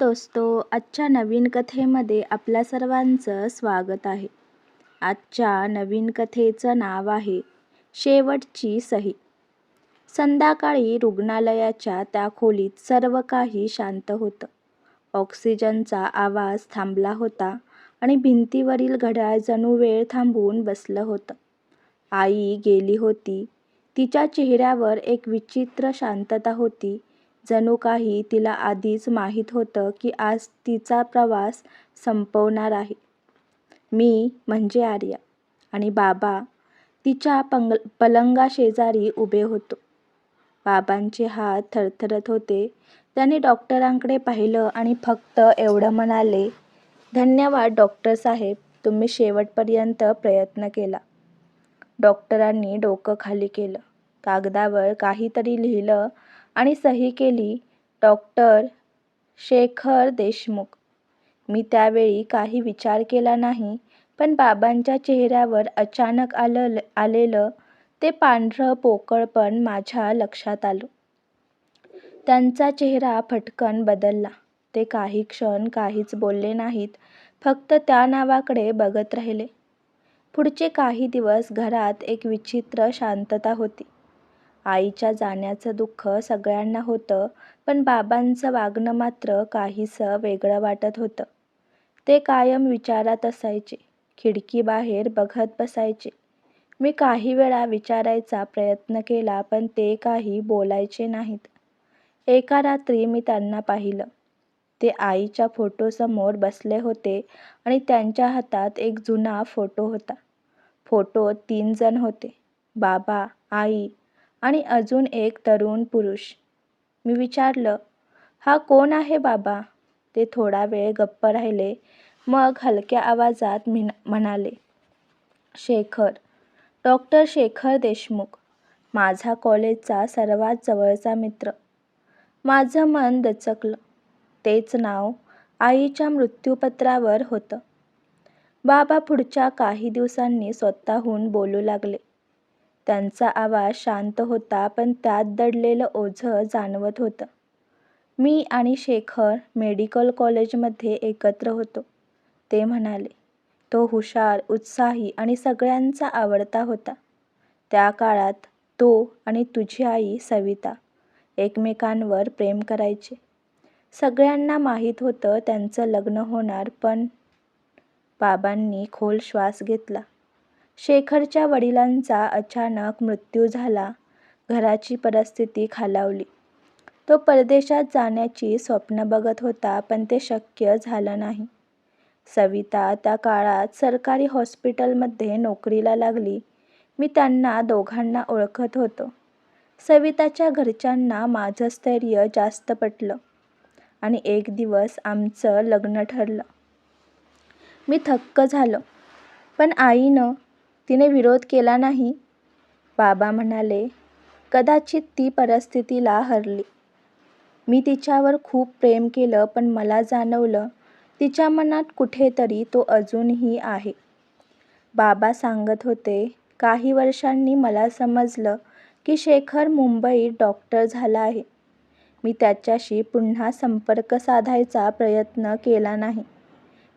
दोस्तो आजच्या नवीन कथेमध्ये आपल्या सर्वांचं स्वागत आहे. आजच्या नवीन कथेचं नाव आहे शेवटची सही. संध्याकाळी रुग्णालयाच्या त्या खोलीत सर्व काही शांत होतं. ऑक्सिजनचा आवाज थांबला होता आणि भिंतीवरील घड्याळ जणू वेळ थांबवून बसलं होतं. आई गेली होती. तिच्या चेहऱ्यावर एक विचित्र शांतता होती. जणू काही तिला आधीच माहीत होतं की आज तिचा प्रवास संपवणार आहे. मी म्हणजे आर्या आणि बाबा तिच्या पंग पलंगाशेजारी उभे होतो. बाबांचे हात थरथरत होते. त्यांनी डॉक्टरांकडे पाहिलं आणि फक्त एवढं म्हणाले धन्यवाद डॉक्टर साहेब तुम्ही शेवटपर्यंत प्रयत्न केला. डॉक्टरांनी डोकं खाली केलं. कागदावर काहीतरी लिहिलं आणि सही केली डॉक्टर शेखर देशमुख. मी त्यावेळी काही विचार केला नाही पण बाबांच्या चेहऱ्यावर अचानक आलं आलेलं ते पांढरं पोकळपण माझ्या लक्षात आलं. त्यांचा चेहरा फटकन बदलला. ते काही क्षण काहीच बोलले नाहीत फक्त त्या नावाकडे बघत राहिले. पुढचे काही दिवस घरात एक विचित्र शांतता होती. आईच्या जाण्याचं दुःख सगळ्यांना होतं पण बाबांचं वागणं मात्र काहीसं वेगळं वाटत होतं. ते कायम विचारात असायचे खिडकीबाहेर बघत बसायचे. मी काही वेळा विचारायचा प्रयत्न केला पण ते काही बोलायचे नाहीत. एका रात्री मी त्यांना पाहिलं. ते आईच्या फोटोसमोर बसले होते आणि त्यांच्या हातात एक जुना फोटो होता. फोटो तीन जण होते. बाबा आई आणि अजून एक तरुण पुरुष. मी विचारलं हा कोण आहे बाबा? ते थोडा वेळ गप्प राहिले. मग हलक्या आवाजात मिन म्हणाले शेखर डॉक्टर शेखर देशमुख माझा कॉलेजचा सर्वात जवळचा मित्र. माझं मन दचकलं. तेच नाव आईच्या मृत्यूपत्रावर होतं. बाबा पुढच्या काही दिवसांनी स्वतःहून बोलू लागले. त्यांचा आवाज शांत होता पण त्यात दडलेलं ओझं जाणवत होतं. मी आणि शेखर मेडिकल कॉलेजमध्ये एकत्र होतो ते म्हणाले. तो हुशार उत्साही आणि सगळ्यांचा आवडता होता. त्या काळात तो आणि तुझी आई सविता एकमेकांवर प्रेम करायचे. सगळ्यांना माहीत होतं त्यांचं लग्न होणार पण बाबांनी खोल श्वास घेतला. शेखरच्या वडिलांचा अचानक मृत्यू झाला. घराची परिस्थिती खालावली. तो परदेशात जाण्याची स्वप्न बघत होता पण ते शक्य झालं नाही. सविता त्या काळात सरकारी हॉस्पिटलमध्ये नोकरीला लागली. मी त्यांना दोघांना ओळखत होतो. सविताच्या घरच्यांना माझं स्थैर्य जास्त पटलं आणि एक दिवस आमचं लग्न ठरलं. मी थक्क झालो पण आईनं तिने विरोध केला नाही. बाबा म्हणाले कदाचित ती परिस्थितीला हरली. मी तिच्यावर खूप प्रेम केलं पण मला जाणवलं तिच्या मनात कुठेतरी तो अजूनही आहे. बाबा सांगत होते काही वर्षांनी मला समजलं की शेखर मुंबईत डॉक्टर झाला आहे. मी त्याच्याशी पुन्हा संपर्क साधायचा प्रयत्न केला नाही.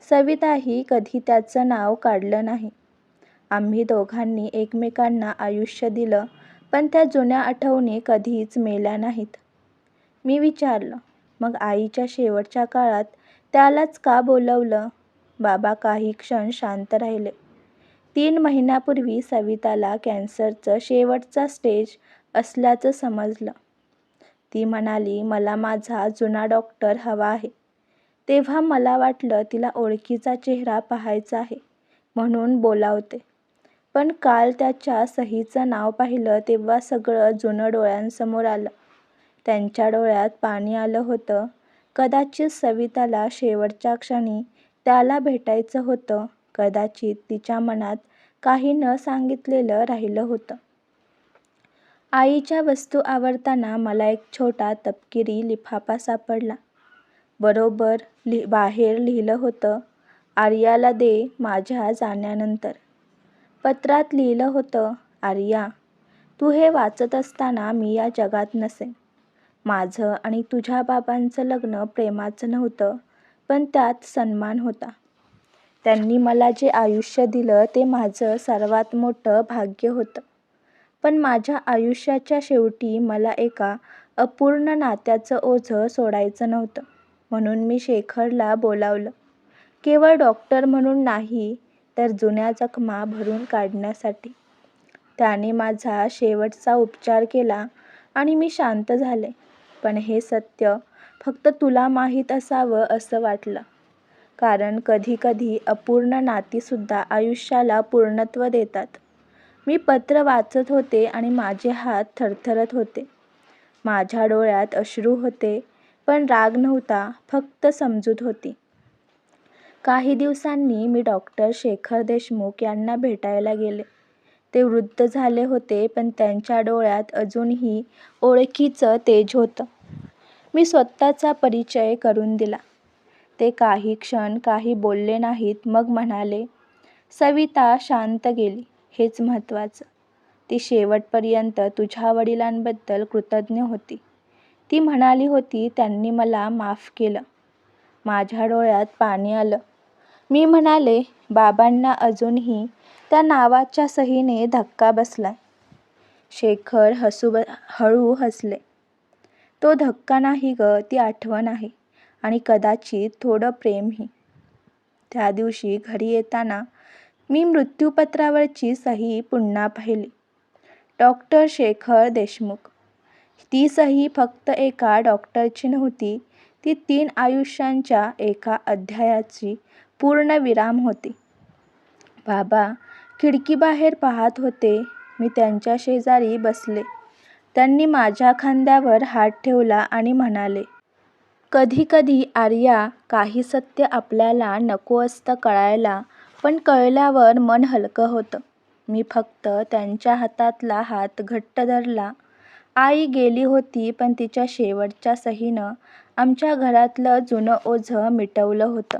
सविताही कधी त्याचं नाव काढलं नाही. आम्ही दोघांनी एकमेकांना आयुष्य दिलं पण त्या जुन्या आठवणी कधीच मेल्या नाहीत. मी विचारलं मग आईच्या शेवटच्या काळात त्यालाच का बोलवलं? बाबा काही क्षण शांत राहिले. तीन महिन्यापूर्वी सविताला कॅन्सरचं शेवटचा स्टेज असल्याचं समजलं. ती म्हणाली मला माझा जुना डॉक्टर हवा आहे. तेव्हा मला वाटलं तिला ओळखीचा चेहरा पाहायचा आहे म्हणून बोलावते. पण काल त्याच्या सहीचं नाव पाहिलं तेव्हा सगळं जुनं डोळ्यांसमोर आलं. त्यांच्या डोळ्यात पाणी आलं होतं. कदाचित सविताला शेवटच्या क्षणी त्याला भेटायचं होतं. कदाचित तिच्या मनात काही न सांगितलेलं राहिलं होतं. आईच्या वस्तू आवडताना मला एक छोटा तपकिरी लिफाफा सापडला. बरोबर लि बाहेर लिहिलं होतं आर्याला दे माझ्या जाण्यानंतर. पत्रात लिहिलं होतं आर्या तू हे वाचत असताना मी या जगात नसेन माझं आणि तुझ्या बाबांचं लग्न प्रेमाचं नव्हतं पण त्यात सन्मान होता. त्यांनी मला जे आयुष्य दिलं ते माझं सर्वात मोठं भाग्य होतं. पण माझ्या आयुष्याच्या शेवटी मला एका अपूर्ण नात्याचं ओझं सोडायचं नव्हतं. म्हणून मी शेखरला बोलावलं. केवळ डॉक्टर म्हणून नाही तर जुन्या जखमा भरून काढण्यासाठी. त्याने माझा शेवटचा उपचार केला आणि मी शांत झाले. पण हे सत्य फक्त तुला माहीत असावं असं वाटलं. कारण कधीकधी अपूर्ण नातीसुद्धा आयुष्याला पूर्णत्व देतात. मी पत्र वाचत होते आणि माझे हात थरथरत होते. माझ्या डोळ्यात अश्रू होते पण राग नव्हता फक्त समजूत होती. काही दिवसांनी मी डॉक्टर शेखर देशमुख यांना भेटायला गेले. ते वृद्ध झाले होते पण त्यांच्या डोळ्यात अजूनही ओळखीचं तेज होतं. मी स्वतःचा परिचय करून दिला. ते काही क्षण काही बोलले नाहीत मग म्हणाले सविता शांत गेली हेच महत्त्वाचं. ती शेवटपर्यंत तुझ्या वडिलांबद्दल कृतज्ञ होती. ती म्हणाली होती त्यांनी मला माफ केलं. माझ्या डोळ्यात पाणी आलं. मी म्हणाले बाबांना अजूनही त्या नावाच्या सहीने धक्का बसलाय शेखर हसू ब हळू हसले. तो धक्का नाही ग ती आठवण आहे आणि कदाचित थोडं प्रेमही. त्या दिवशी घरी येताना मी मृत्यूपत्रावरची सही पुन्हा पाहिली. डॉक्टर शेखर देशमुख. ती सही फक्त एका डॉक्टरची नव्हती ती तीन आयुष्यांच्या एका अध्यायाची पूर्ण विराम होते. बाबा खिडकीबाहेर पाहत होते. मी त्यांच्या शेजारी बसले. त्यांनी माझ्या खांद्यावर हात ठेवला आणि म्हणाले कधीकधी आर्या काही सत्य आपल्याला नको असतं कळायला पण कळल्यावर मन हलकं होतं. मी फक्त त्यांच्या हातातला हात घट्ट धरला. आई गेली होती पण तिच्या शेवटच्या सहीनं आमच्या घरातलं जुनं ओझं मिटवलं होतं.